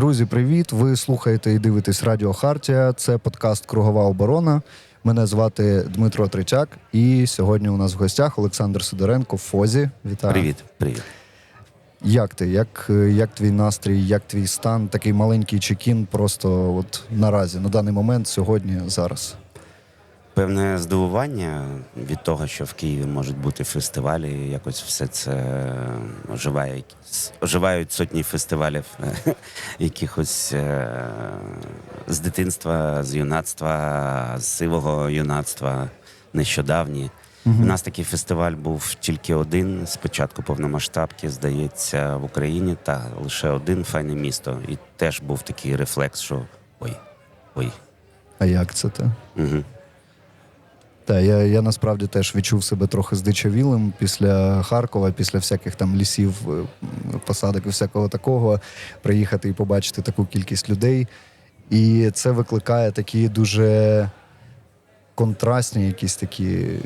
Друзі, привіт! Ви слухаєте і дивитесь Радіо Хартія. Це подкаст Кругова оборона. Мене звати Дмитро Третяк, і сьогодні у нас в гостях Олександр Сидоренко Фозі. Вітаю. Привіт, привіт. Як ти? Як, як твій настрій, як твій стан? Такий маленький чекін, просто от наразі, на даний момент, сьогодні, зараз. Певне здивування від того, що в Києві можуть бути фестивалі, якось все це оживає. Оживають сотні фестивалів якихось е, з дитинства, з юнацтва, з сивого юнацтва, нещодавні. У нас такий фестиваль був тільки один з початку повномасштабки, здається, в Україні, та лише один файне місто. І теж був такий рефлекс, що ой, ой. А як це ти? Угу. Та я, я насправді теж відчув себе трохи здичавілим після Харкова, після всяких там лісів, е, посадок і всякого такого. Приїхати і побачити таку кількість людей. І це викликає такі дуже контрастні якісь такі е,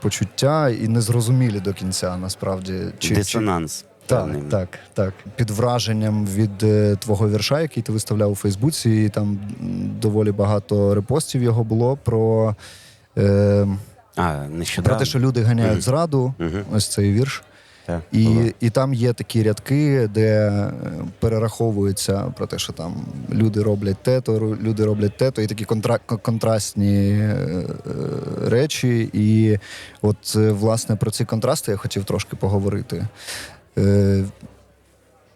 почуття і незрозумілі до кінця, насправді. Чи, Дисонанс. Так, так, так. Під враженням від е, твого вірша, який ти виставляв у Фейсбуці, і там доволі багато репостів його було про, е, А, про те, що люди ганяють Мгм. зраду. Мгм. Ось цей вірш. Так. І, і там є такі рядки, де е, перераховується про те, що там люди роблять те-то, люди роблять те-то, і такі контра- контрастні е, е, речі. І от, е, власне, про ці контрасти я хотів трошки поговорити. Е,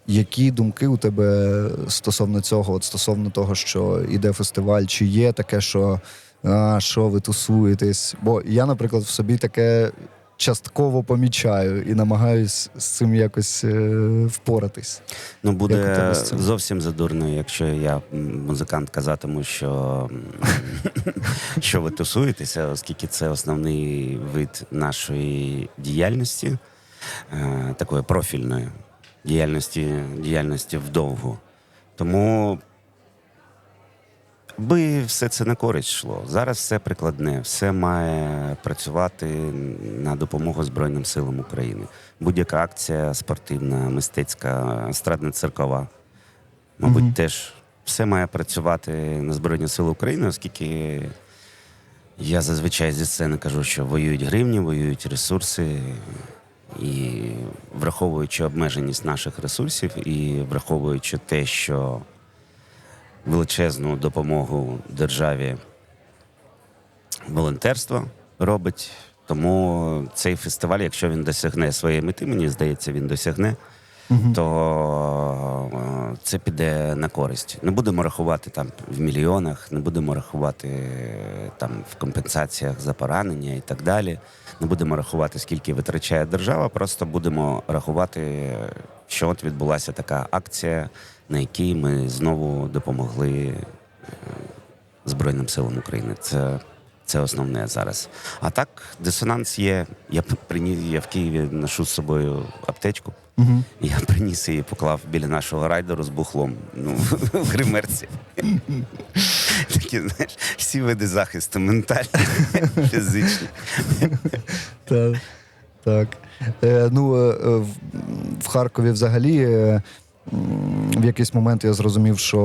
які думки у тебе стосовно цього, от стосовно того, що іде фестиваль, чи є таке, що а, що ви тусуєтесь? Бо я, наприклад, в собі таке частково помічаю і намагаюсь з цим якось е, впоратись. Ну, буде зовсім задурно, якщо я музикант казатиму, що, що ви тусуєтеся, оскільки це основний вид нашої діяльності, е, такої профільної діяльності, діяльності вдовгу. Тому би все це на користь йшло. Зараз все прикладне, все має працювати на допомогу Збройним силам України. Будь-яка акція спортивна, мистецька, естрадна циркова, мабуть, Мгм. теж все має працювати на Збройні Сили України, оскільки я зазвичай зі сцени кажу, що воюють гривні, воюють ресурси. І враховуючи обмеженість наших ресурсів, і враховуючи те, що величезну допомогу державі волонтерство робить. Тому цей фестиваль, якщо він досягне своєї мети, мені здається, він досягне, то е, це піде на користь. Не будемо рахувати там в мільйонах, не будемо рахувати е, там в компенсаціях за поранення і так далі. Не будемо рахувати, скільки витрачає держава, просто будемо рахувати, е, що от відбулася така акція, на якій ми знову допомогли е, Збройним силам України. Це, це основне зараз. А так, дисонанс є. Я приніс, я в Києві ношу з собою аптечку. Угу. Я приніс її, поклав біля нашого райдеру з бухлом ну, в гримерці. Такі, знаєш, всі види захисту, ментальні, фізичні. Так. так. Е, ну, е, е, в, в Харкові взагалі. Е, в якийсь момент я зрозумів, що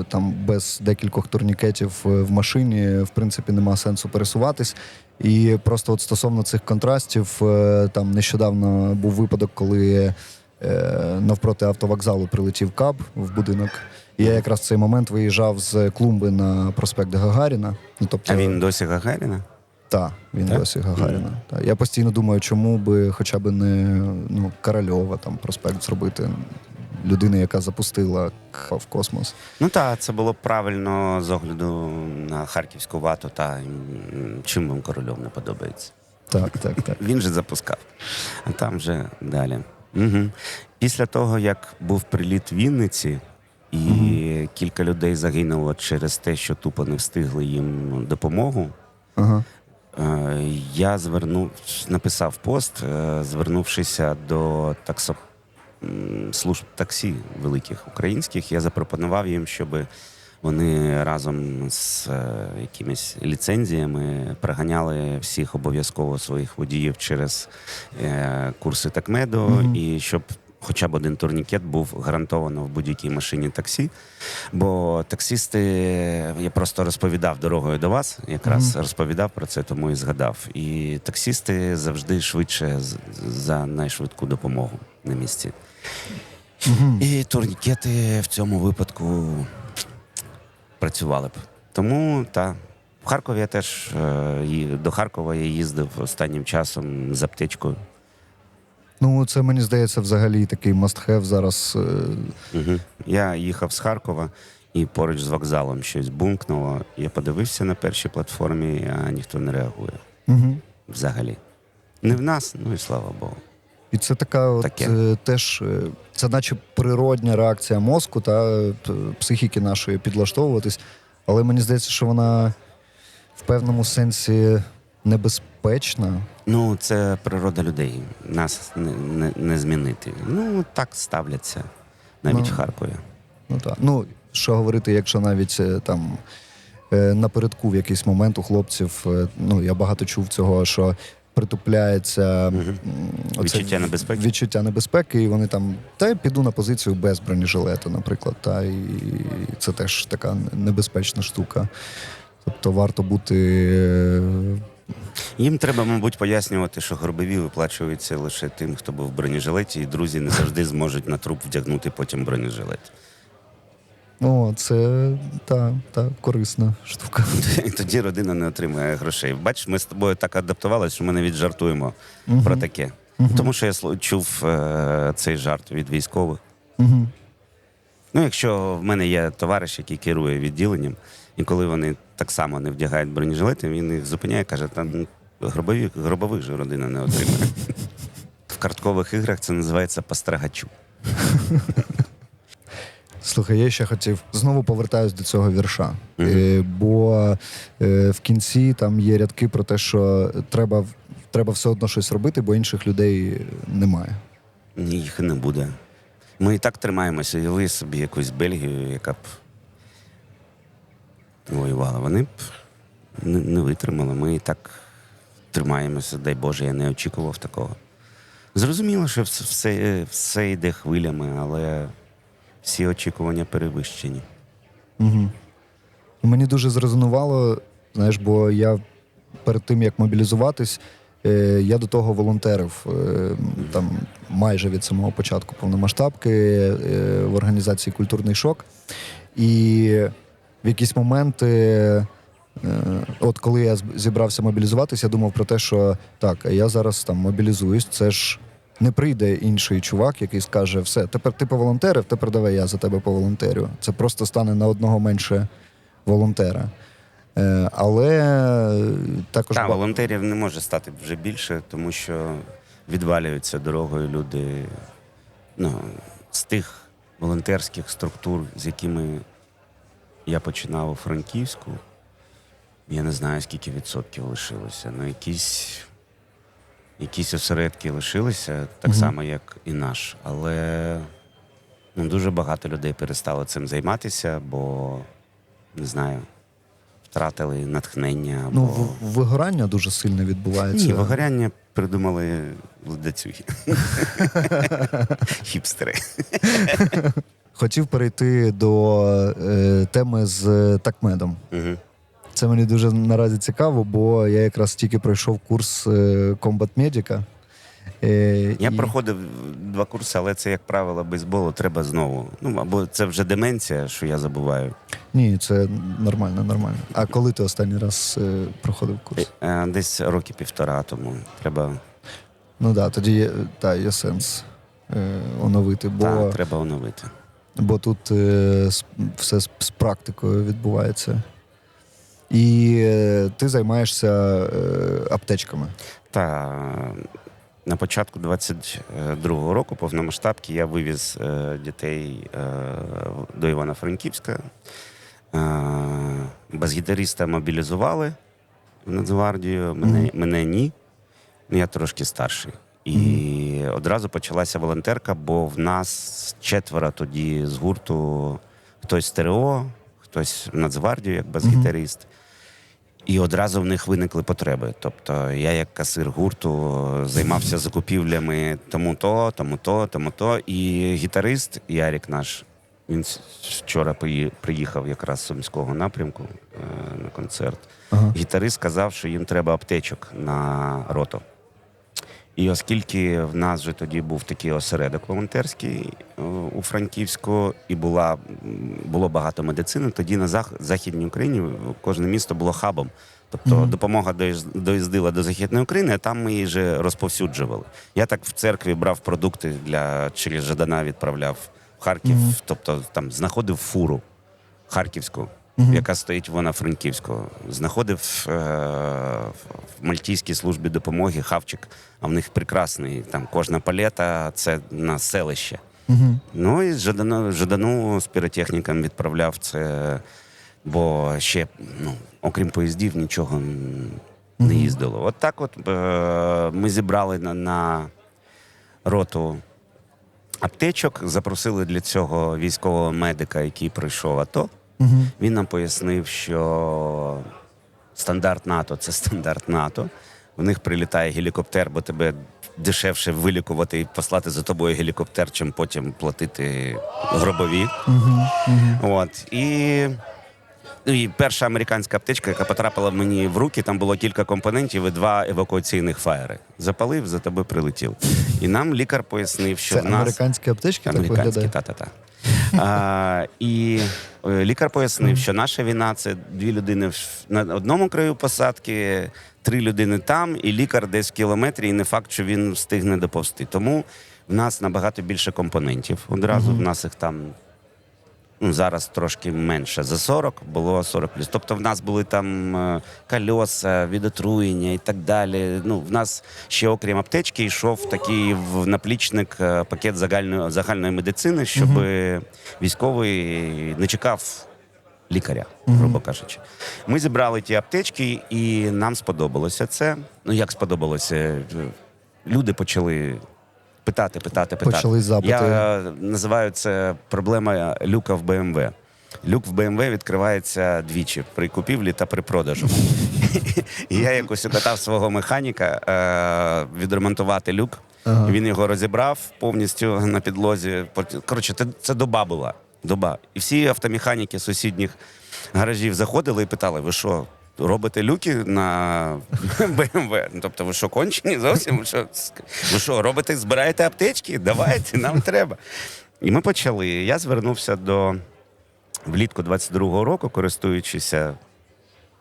е, там без декількох турнікетів е, в машині в принципі нема сенсу пересуватись. І просто от стосовно цих контрастів, е, там нещодавно був випадок, коли е, навпроти автовокзалу прилетів каб в будинок. І я якраз в цей момент виїжджав з клумби на проспект Гагаріна. Ну, тобто, А він досі Гагаріна? так, він Так? досі Гагаріна. Та. Я постійно думаю, чому би хоча б не ну, Корольова там проспект зробити. Людина, яка запустила в космос. Ну так, це було б правильно з огляду на харківську вату та чим вам корольов не подобається. Так, так, так. Він же запускав, а там вже далі. Угу. Після того, як був приліт в Вінниці, і кілька людей загинуло через те, що тупо не встигли їм допомогу. Ага. Е, Я звернув, написав пост, е, звернувшися до таксо, м, служб таксі великих українських. Я запропонував їм, щоб вони разом з е, якимись ліцензіями проганяли всіх обов'язково своїх водіїв через е, курси такмеду, Мгм. і щоб хоча б один турнікет був гарантовано в будь-якій машині таксі. Бо таксисти, я просто розповідав дорогою до вас, якраз Мгм. розповідав про це, тому і згадав. І таксисти завжди швидше за найшвидку допомогу на місці. Мгм. І турнікети в цьому випадку працювали б. Тому та в Харкові я теж е, до Харкова я їздив останнім часом з аптечкою. Ну, це мені здається, взагалі такий must-have зараз. е, Угу. Я їхав з Харкова і поруч з вокзалом щось бумкнуло. Я подивився на першій платформі, а ніхто не реагує Угу. взагалі. Не в нас, ну і слава Богу. І це така, от, Таке. е, теж, е, це наче природня реакція мозку та психіки нашої підлаштовуватись. Але мені здається, що вона в певному сенсі небезпечна. Ну, це природа людей. Нас не, не, не змінити. Ну, так ставляться навіть Ну. в Харкові. Ну так. Ну, що говорити, якщо навіть е, там напередку в якийсь момент у хлопців, ну я багато чув цього, що притупляється оце Відчуття небезпеки? Відчуття небезпеки, і вони там та я піду на позицію без бронежилету, наприклад. Та і це теж така небезпечна штука. Тобто варто бути. Їм треба, мабуть, пояснювати, що гробові виплачуються лише тим, хто був в бронежилеті, і друзі не завжди зможуть на труп вдягнути потім бронежилет. О, це та, та корисна штука. І тоді родина не отримує грошей. Бачиш, ми з тобою так адаптувалися, що ми навіть жартуємо Мгм. про таке. Мгм. Тому що я слу- чув е, цей жарт від військових. Угу. Ну, якщо в мене є товариш, який керує відділенням, і коли вони так само не вдягають бронежилети, він їх зупиняє і каже, та ну, гробові, гробових же родина не отримає. В карткових іграх це називається пострагачу. Слухай, я ще хотів знову повертаюсь до цього вірша. Мгм. Е, бо е, в кінці там є рядки про те, що треба, треба все одно щось робити, бо інших людей немає. Ні, їх не буде. Ми і так тримаємося, уяви собі якусь Бельгію, яка б воювала. Вони б не, не витримали. Ми і так тримаємося, дай Боже, я не очікував такого. Зрозуміло, що все, все йде хвилями, але всі очікування перевищені. Угу. Мені дуже зрезонувало, знаєш, бо я перед тим як мобілізуватись, е, я до того волонтерив е, там майже від самого початку повномасштабки е, в організації Культурний шок. І в якісь моменти, от коли я зібрався мобілізуватися, я думав про те, що так, я зараз там мобілізуюсь, це ж. Не прийде інший чувак, який скаже: все, тепер ти поволонтерив, тепер давай я за тебе поволонтерю. Це просто стане на одного менше волонтера. Е, але також Так, ба- волонтерів не може стати вже більше, тому що відвалюються дорогою люди ну, з тих волонтерських структур, з якими я починав у Франківську. Я не знаю, скільки відсотків лишилося. Ну, якісь, якісь осередки лишилися, так Мгм. само, як і наш. Але ну, дуже багато людей перестало цим займатися, бо не знаю, втратили натхнення. Або... ну, в- вигорання дуже сильно відбувається. Ні, вигоряння придумали ледацюги. Хіпстери. Хотів перейти до е, теми з такмедом. Мгм. Це мені дуже наразі цікаво, бо я якраз тільки пройшов курс е, комбат медіка. Е, Я і- проходив два курси, але це, як правило, бейсболу треба знову. Ну, або це вже деменція, що я забуваю. Ні, це нормально, нормально. А коли ти останній раз е, проходив курс? Е, Десь роки півтора тому треба, Ну так, да, тоді є, та, є сенс оновити, бо, та, треба оновити. бо тут все з практикою відбувається. І е, ти займаєшся е, аптечками. Та на початку 22-го року повномасштабки я вивіз е, дітей до Івано-Франківська. Бас-гітариста мобілізували в Нацгвардію, мене, Мгм. мене ні. Ну, Я трошки старший. І одразу почалася волонтерка, бо в нас четверо тоді з гурту хтось з ТРО, хтось в Нацгвардію, як бас-гітарист. І одразу в них виникли потреби. Тобто я, як касир гурту, займався закупівлями тому то, тому то, тому то. І гітарист Ярік наш, він вчора приїхав якраз з Сумського напрямку е, на концерт. Ага. Гітарист сказав, що їм треба аптечок на роту. І оскільки в нас же тоді був такий осередок волонтерський е, у Франківську, і була, було багато медицини, тоді на зах, Західній Україні кожне місто було хабом. Тобто Мгм. допомога доїз- доїздила до Західної України, а там ми її вже розповсюджували. Я так в церкві брав продукти для через Жадана відправляв в Харків, Мгм. тобто там знаходив фуру харківську, Мгм. яка стоїть вона Франківську. Знаходив е, в Мальтійській службі допомоги хавчик, а в них прекрасний там кожна палета це на селище. Угу. Ну і Жадану, Жадану з піротехніком відправляв це, бо ще, ну, окрім поїздів, нічого не їздило. От так от е, ми зібрали на, на роту аптечок, запросили для цього військового медика, який пройшов АТО. Угу. Він нам пояснив, що стандарт НАТО це стандарт НАТО. В них прилітає гелікоптер, бо тебе дешевше вилікувати і послати за тобою гелікоптер, чим потім платити гробові. Угу. Угу. От і. Ну, і перша американська аптечка, яка потрапила мені в руки, там було кілька компонентів і два евакуаційних фаєри. Запалив, за тебе прилетів. І нам лікар пояснив, що Це в нас американські аптечки Американські, виглядає? та-та-та. А, і е, лікар пояснив, що наша війна це дві людини на одному краю посадки, три людини там, і лікар десь в кілометрі, і не факт, що він встигне доповсти. Тому в нас набагато більше компонентів. Одразу в нас їх там. Ну, зараз трошки менше за 40, було 40 плюс. Тобто в нас були там е, кольоса, відотруєння і так далі. Ну, в нас ще окрім аптечки йшов такий в наплічник е, пакет загальної, загальної медицини, щоб військовий не чекав лікаря, грубо кажучи. Ми зібрали ті аптечки, і нам сподобалося це. Ну, як сподобалося? Люди почали питати, питати, питати. Почали запити. Я називаю це проблема люка в БМВ. Люк в БМВ відкривається двічі при купівлі та при продажу. І я якось укатав свого механіка е, відремонтувати люк. Ага. Він його розібрав повністю на підлозі. Коротше, це, це доба була. Доба. І всі автомеханіки сусідніх гаражів заходили і питали: ви що, робите люки на БМВ? Ну, Тобто, ви що, кончені зовсім? Ви що, ви що, робите, збираєте аптечки? Давайте, нам треба. І ми почали. Я звернувся до влітку 22-го року, користуючися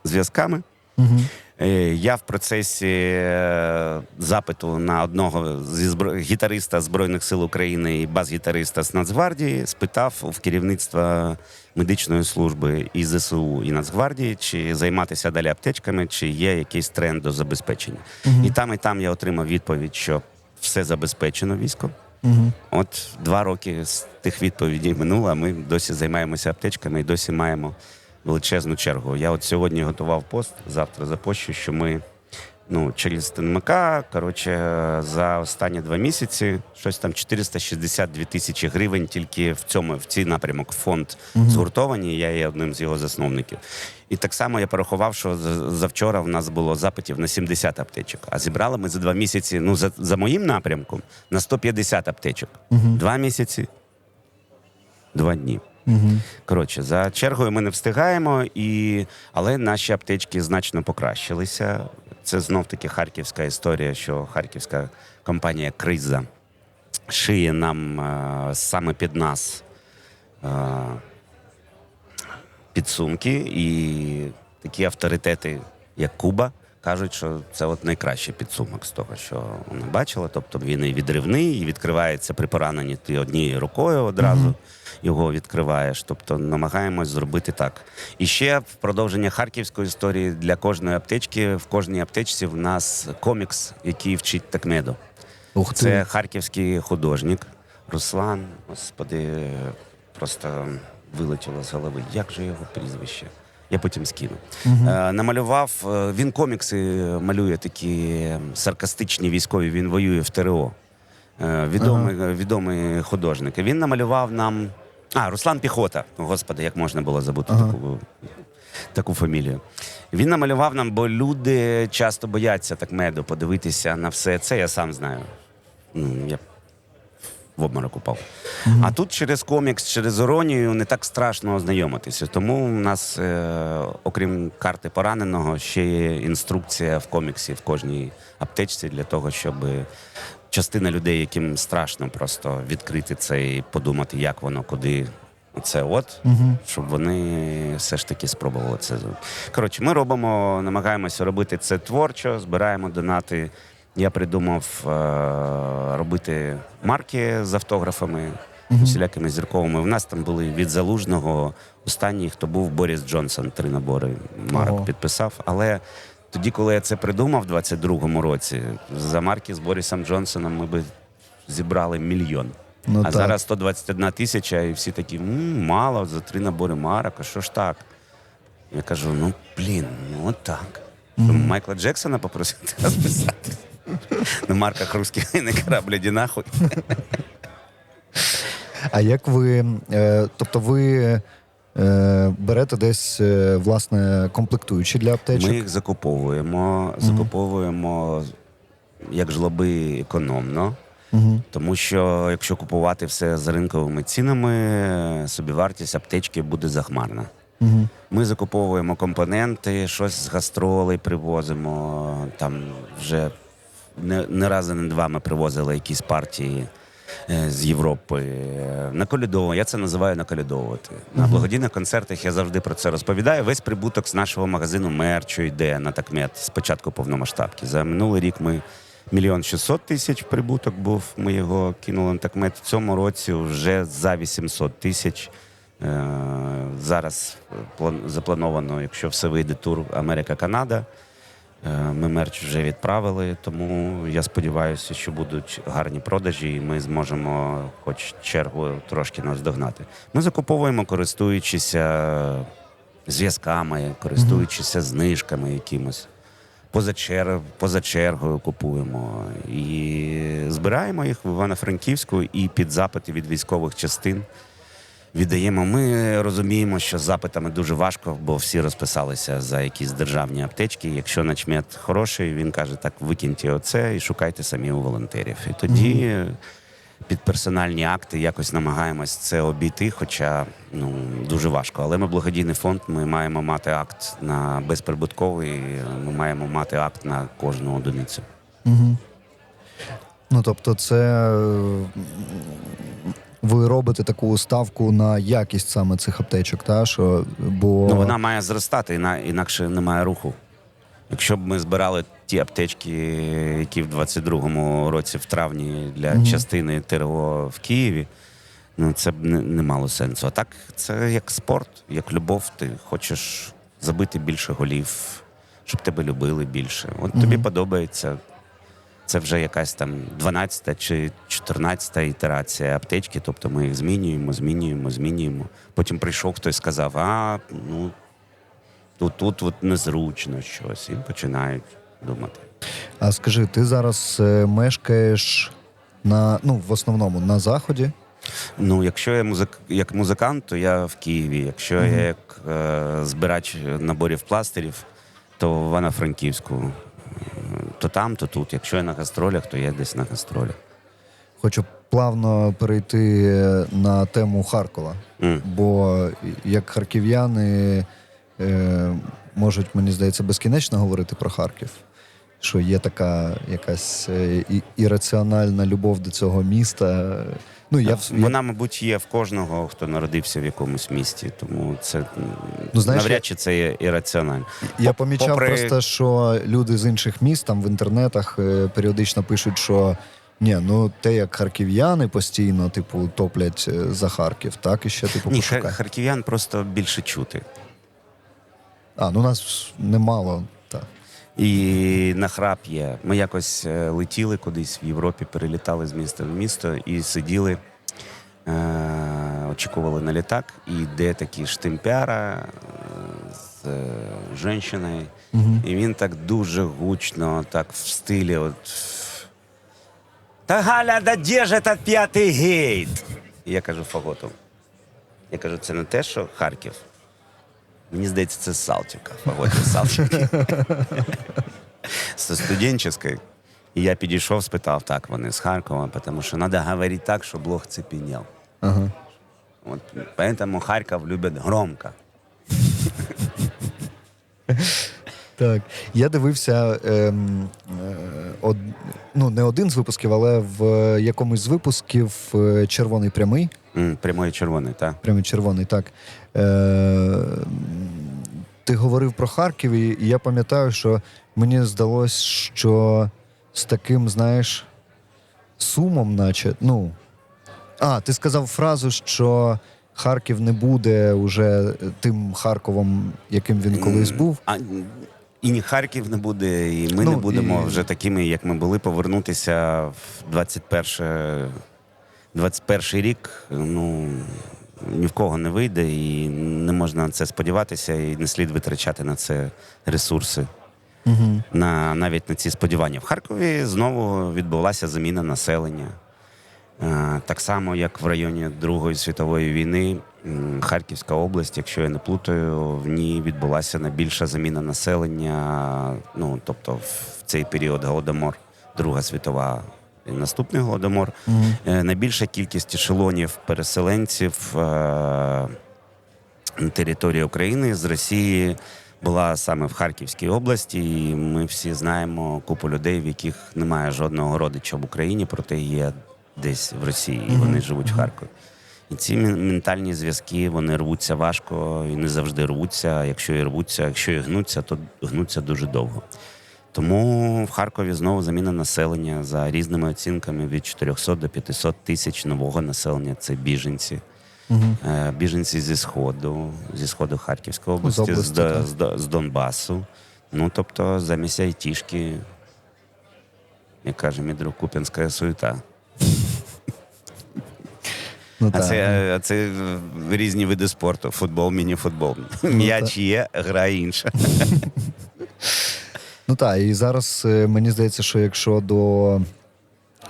зв'язками. Угу. Е, Я в процесі е, запиту на одного зі збро... гітариста Збройних сил України і бас-гітариста з Нацгвардії спитав в керівництва медичної служби і ЗСУ і Нацгвардії, чи займатися далі аптечками, чи є якийсь тренд до забезпечення. І там, і там я отримав відповідь, що все забезпечено військом. Угу. От два роки з тих відповідей минуло, а ми досі займаємося аптечками і досі маємо величезну чергу. Я от сьогодні готував пост, завтра запощу, що ми ну, через ТНМК, коротше, за останні два місяці щось там 462 тисячі гривень тільки в цьому в цій напрямок фонд згуртовані. Я є одним з його засновників. І так само я порахував, що завчора в нас було запитів на 70 аптечок. А зібрали ми за два місяці, ну за, за моїм напрямком, на 150 аптечок. Два місяці, два дні. Угу. Коротше, за чергою ми не встигаємо, і... але наші аптечки значно покращилися. Це знов таки харківська історія, що харківська компанія Криза шиє нам е, саме під нас е, підсумки, і такі авторитети, як Куба, кажуть, що це от найкращий підсумок з того, що вони бачили. Тобто він і відривний, і відкривається при пораненні ти однією рукою одразу. Його відкриваєш, тобто намагаємось зробити так. І ще в продовження харківської історії для кожної аптечки, в кожній аптечці в нас комікс, який вчить такмеду. Ух ти. Це харківський художник Руслан. Господи, просто вилетіло з голови. Як же його прізвище? Я потім скину. Е, намалював. е, Він комікси малює такі саркастичні військові. Він воює в ТРО. Е, відомий, відомий художник. Він намалював нам. А, Руслан Піхота. Господи, як можна було забути Ага. таку. таку фамілію. Він намалював нам, бо люди часто бояться так меду подивитися на все це. Я сам знаю. Ну, я в обморок упав. А тут через комікс, через іронію не так страшно ознайомитися. Тому у нас, е, окрім карти пораненого, ще є інструкція в коміксі в кожній аптечці для того, щоб частина людей, яким страшно просто відкрити це і подумати, як воно, куди. Це от, щоб вони все ж таки спробували це. Коротше, ми робимо, намагаємося робити це творчо, збираємо донати. Я придумав е, робити марки з автографами, всілякими зірковими. У нас там були від залужного. Останній, хто був Борис Джонсон, три набори марок Ого. підписав. Але тоді, коли я це придумав в 22-му році, за марки з Борисом Джонсоном ми би зібрали мільйон. Ну, а так. зараз 121 тисяча, і всі такі «М, мало за три набори марок, а що ж так? Я кажу: ну блін, ну так. Що, Майкла Джексона попросити розписати. На марках русських не корабль, іди нахуй. А як ви, е, тобто ви берете десь е, власне комплектуючі для аптечок? Ми їх закуповуємо, закуповуємо як жлоби економно. Угу. Тому що якщо купувати все за ринковими цінами, собівартість аптечки буде захмарна. Угу. Ми закуповуємо компоненти, щось з гастролей привозимо. Там вже не, не раз, не два ми привозили якісь партії е, з Європи. Е, Наколядовуємо. Я це називаю наколядовувати. На благодійних концертах я завжди про це розповідаю. Весь прибуток з нашого магазину мерчу йде на такмет з початку повномасштабки. За минулий рік ми мільйон шістсот тисяч прибуток був. Ми його кинули на такмет. В цьому році вже за 800 тисяч. Е, Зараз заплановано, якщо все вийде, тур Америка-Канада. Е, Ми мерч вже відправили, тому я сподіваюся, що будуть гарні продажі, і ми зможемо хоч чергу трошки наздогнати. Ми закуповуємо, користуючися зв'язками, користуючися знижками якимось. Поза, чер... поза чергою купуємо і збираємо їх в Івано-Франківську і під запити від військових частин віддаємо. Ми розуміємо, що з запитами дуже важко, бо всі розписалися за якісь державні аптечки. Якщо начмет хороший, він каже: так, викиньте оце і шукайте самі у волонтерів. І тоді під персональні акти якось намагаємось це обійти, хоча ну дуже важко. Але ми благодійний фонд. Ми маємо мати акт на безприбутковий. Ми маємо мати акт на кожну одиницю. Угу. Ну тобто, це ви робите таку ставку на якість саме цих аптечок, та що бо Ну, вона має зростати, інакше немає руху. Якщо б ми збирали ті аптечки, які в 22-му році в травні для Мгм. частини ТРО в Києві, ну це б не, не мало сенсу. А так це як спорт, як любов. Ти хочеш забити більше голів, щоб тебе любили більше. От тобі подобається. Це вже якась там 12 чи 14-та ітерація аптечки, тобто ми їх змінюємо, змінюємо, змінюємо. Потім прийшов хтось сказав, а ну тут, тут от незручно щось, і починають думати. А скажи, ти зараз е, мешкаєш на ну в основному на заході? Ну, якщо я музик, як музикант, то я в Києві. Якщо я як е, збирач наборів пластирів, то в Івано-Франківську. Е, То там, то тут. Якщо я на гастролях, то я десь на гастролях. Хочу плавно перейти е, на тему Харкова. Mm. Бо як харків'яни е, можуть, мені здається, безкінечно говорити про Харків. Що є така якась е, ірраціональна любов до цього міста. Ну, я, в- я Вона, мабуть, є в кожного, хто народився в якомусь місті, тому це Ну, знаєш, навряд чи це є ірраціонально. Я помічав попри- просто, що люди з інших міст там в інтернетах е, періодично пишуть, що ні, ну те, як харків'яни постійно, типу, топлять е, за Харків, так і ще типу Ні, пошукай. харків'ян просто більше чути. А, ну нас немало. І нахрап є. Ми якось е, летіли кудись в Європі, перелітали з міста в місто і сиділи, е, очікували на літак, і йде такий штимпяра е, з е, жінкою, Угу. і він так дуже гучно, так в стилі. От, Та Галя, да де ж этот п'ятий гейт? І я кажу Фаготов. Я кажу, це не те, що Харків. Мені здається, це Салтівка. Погодив Салтівки. З студенческой. І я підійшов, спитав, так, вони з Харкова, тому що треба говорити так, щоб лох цепенел. Ага. Вот, поэтому Харьков любят громко. Так. Я дивився ем, е, од, ну, не один з випусків, але в якомусь з випусків е, червоний прямий. М, Прямой червоний, так. Прямий червоний, так. Е, ти говорив про Харків, і я пам'ятаю, що мені здалось, що з таким, знаєш, сумом, наче. Ну. А, ти сказав фразу, що Харків не буде уже тим Харковом, яким він колись був. А, і ні Харків не буде, і ми Ну, не будемо і- вже такими, як ми були, повернутися в 21, 21 рік. Ну, ні в кого не вийде, і не можна на це сподіватися, і не слід витрачати на це ресурси. Угу. на навіть на ці сподівання. В Харкові знову відбулася заміна населення. Е, Так само, як в районі Другої світової війни, Харківська область, якщо я не плутаю, в ній відбулася найбільша заміна населення. Ну тобто, в цей період голодомор, Друга світова і наступний голодомор. Е, Найбільша кількість ешелонів переселенців е, на території України з Росії була саме в Харківській області. І ми всі знаємо купу людей, в яких немає жодного родича в Україні, проте є десь в Росії, і вони живуть в Харкові. І ці ментальні зв'язки вони рвуться важко і не завжди рвуться. Якщо і рвуться, якщо і гнуться, то гнуться дуже довго. Тому в Харкові знову заміна населення за різними оцінками від 400 до 500 тисяч нового населення. Це біженці. Угу. Біженці зі сходу, зі сходу Харківської області, з, області, з, До- з Донбасу. Ну тобто замість айтішки, як каже мій друг, куп'янська суєта. Ну, А це, а це різні види спорту: футбол, міні-футбол. М'яч є, гра інша. Ну так, і зараз е, мені здається, що якщо до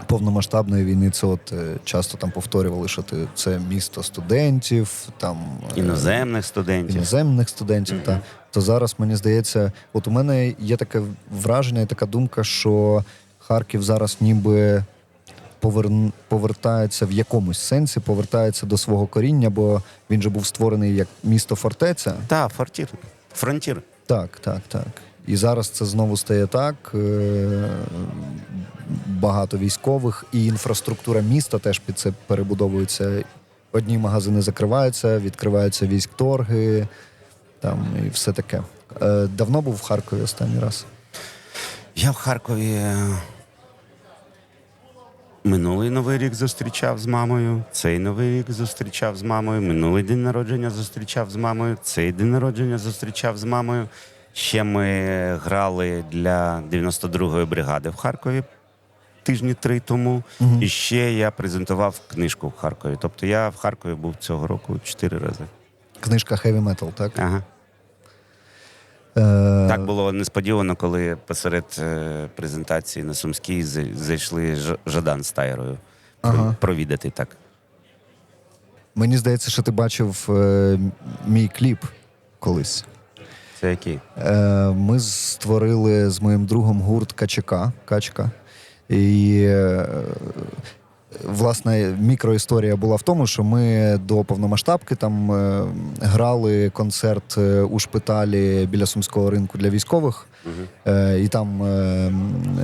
повномасштабної війни це от е, часто там повторювали, що ти, це місто студентів, там е, Іноземних студентів. іноземних студентів, та, то зараз мені здається, от у мене є таке враження і така думка, що Харків зараз ніби поверн... повертається в якомусь сенсі, повертається до свого коріння, бо він же був створений як місто фортеця. Так, фортір. Фронтір. Так, так, так. І зараз це знову стає так. е, Багато військових, і інфраструктура міста теж під це перебудовується. Одні магазини закриваються, відкриваються військторги, там і все таке. Е, Давно був в Харкові останній раз. Я в Харкові е, минулий новий рік зустрічав з мамою, цей новий рік зустрічав з мамою, минулий день народження зустрічав з мамою, цей день народження зустрічав з мамою. Ще ми грали для 92-ї бригади в Харкові тижні три тому. Мгм. І ще я презентував книжку в Харкові. Тобто я в Харкові був цього року чотири рази. Книжка Heavy Metal, так? Ага. Е, Так було несподівано, коли посеред е, презентації на Сумській зайшли Жадан з Тайрою Ага. провідати так. Мені здається, що ти бачив е, мій кліп колись. Це який? Ми створили з моїм другом гурт КЧК. Качка. І власне мікроісторія була в тому, що ми до повномасштабки там е, грали концерт е, у шпиталі біля сумського ринку для військових. Е, І там е,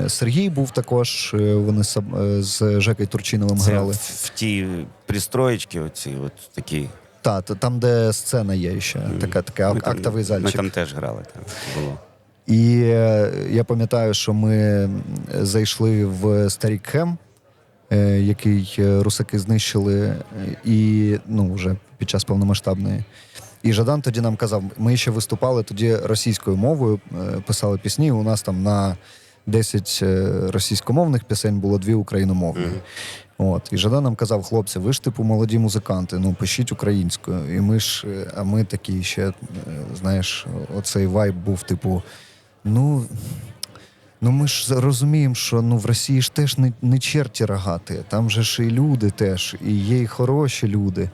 Сергій був також. е, Вони з е, з Жекою Турчиновим Це грали. в, в тій пристроєчці, оці, от такі. Та, та- там, де сцена є ще, така, така Ми ак- там- актовий Ми там теж грали. Там було. І я пам'ятаю, що ми зайшли в е, який е, русаки знищили, е, і ну, вже під час повномасштабної. І Жадан тоді нам казав, ми ще виступали тоді російською мовою, е, писали пісні. У нас там на 10 е, російськомовних пісень було дві україномовні. От. І Жадан нам казав, хлопці, ви ж типу молоді музиканти, ну пишіть українською. І ми ж, е, а ми такі ще, е, знаєш, оцей вайб був, типу, ну. Ну ми ж розуміємо, що ну в Росії ж теж не, не черті рогати. Там же ж і люди теж, і є і хороші люди.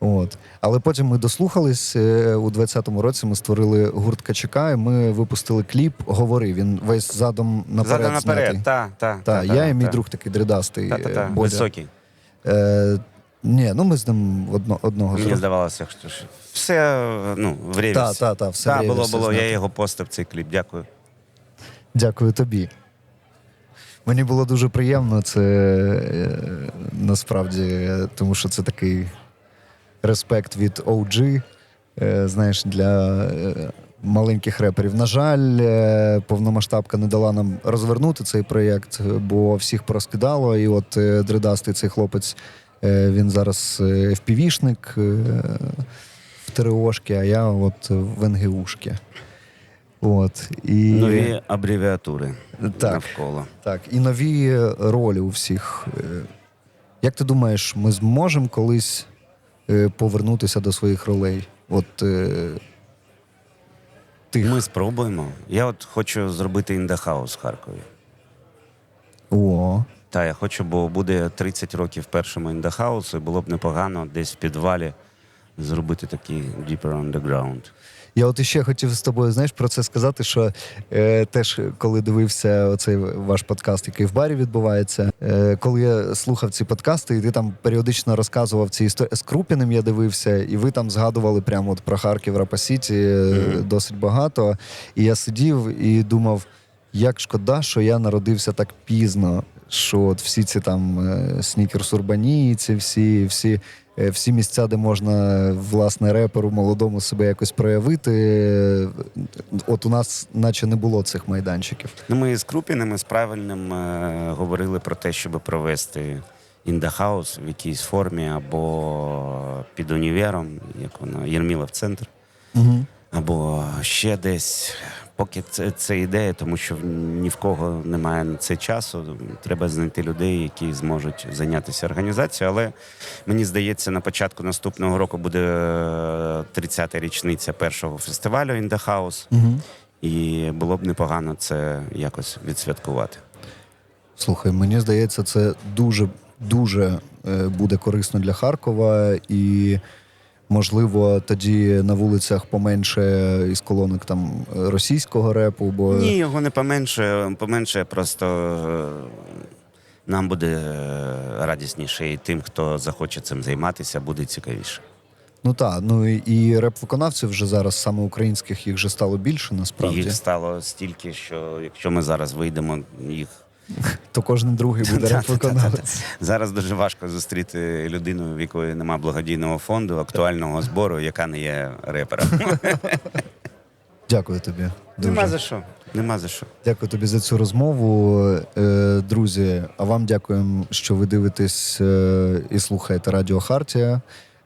От. Але потім ми дослухались е, у 20-му році. Ми створили гурт КЧК, і ми випустили кліп Говори. Він весь задом наперед. Задом наперед, так, так. Та, я і мій друг такий дридастий. Та, та, е, та. Високий. Е, ні, ну ми з ним одно, одного Мені здавалося, що все ну, в ревіс. Та, та, та, все в Так, було, було. Я його постив цей кліп. Дякую. Дякую тобі. Мені було дуже приємно це е, насправді, тому що це такий респект від OG, е, знаєш, для е, маленьких реперів. На жаль, повномасштабка не дала нам розвернути цей проєкт, бо всіх порозкидало. І от дридастий цей хлопець, він зараз FPV-шник в ТРОшки, а я от в НГУшки. От, і... Нові абревіатури Так. навколо. Так, і нові ролі у всіх. Е, Як ти думаєш, ми зможемо колись е, повернутися до своїх ролей? От е, тих. Ми спробуємо. Я от хочу зробити індахаус в Харкові. О, Та, я хочу, бо буде 30 років першому індахаусу, і було б непогано десь в підвалі зробити такий Deeper Underground. Я от іще хотів з тобою, знаєш, про це сказати, що е, теж коли дивився оцей ваш подкаст, який в барі відбувається, е, коли я слухав ці подкасти, і ти там періодично розказував ці історії з Крупіним, я дивився, і ви там згадували прямо от про Харків Рапасіті Мгм. досить багато. І я сидів і думав, як шкода, що я народився так пізно. Що от всі ці там е, снікерс урбанійці, всі, всі, е, всі місця, де можна власне реперу молодому себе якось проявити. е, От у нас, наче не було цих майданчиків. Ну, ми з Крупіним, з правильним е, говорили про те, щоб провести індахаус в якійсь формі або під універом, як воно, Єрмілов центр. Угу. або ще десь. Поки це, це ідея, тому що ні в кого немає на це часу. Треба знайти людей, які зможуть зайнятися організацією. Але мені здається, на початку наступного року буде е, 30-та річниця першого фестивалю In The House, Угу. і було б непогано це якось відсвяткувати. Слухай, мені здається, це дуже дуже е, буде корисно для Харкова, і можливо тоді на вулицях поменше із колонок там російського репу, бо Ні, його не поменше, поменше просто. е, Нам буде е, радісніше, і тим, хто захоче цим займатися, буде цікавіше. ну так, ну і- і реп-виконавців вже зараз саме українських їх вже стало більше насправді. Їх стало стільки, що якщо ми зараз вийдемо, їх То кожен другий буде реп-виконавець. зараз дуже важко зустріти людину, в якої немає благодійного фонду, актуального збору, яка не є репером. Дякую тобі. Дуже. Нема за що. Нема за що. Дякую тобі за цю розмову. Е, Друзі, а вам дякуємо, що ви дивитесь е, і слухаєте Радіо Хартія,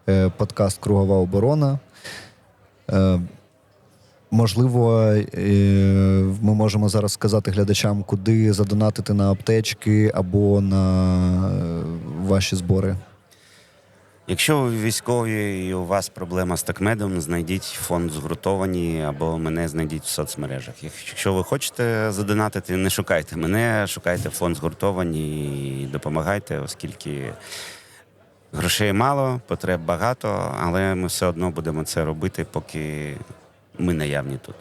е, подкаст Кругова оборона. Можливо, е, ми можемо зараз сказати глядачам, куди задонатити на аптечки або на е, ваші збори. Якщо ви військові і у вас проблема з такмедом, знайдіть фонд згуртовані або мене знайдіть в соцмережах. Якщо ви хочете задонатити, не шукайте мене, шукайте фонд згуртовані і допомагайте, оскільки грошей мало, потреб багато, але ми все одно будемо це робити, поки ми наявні тут.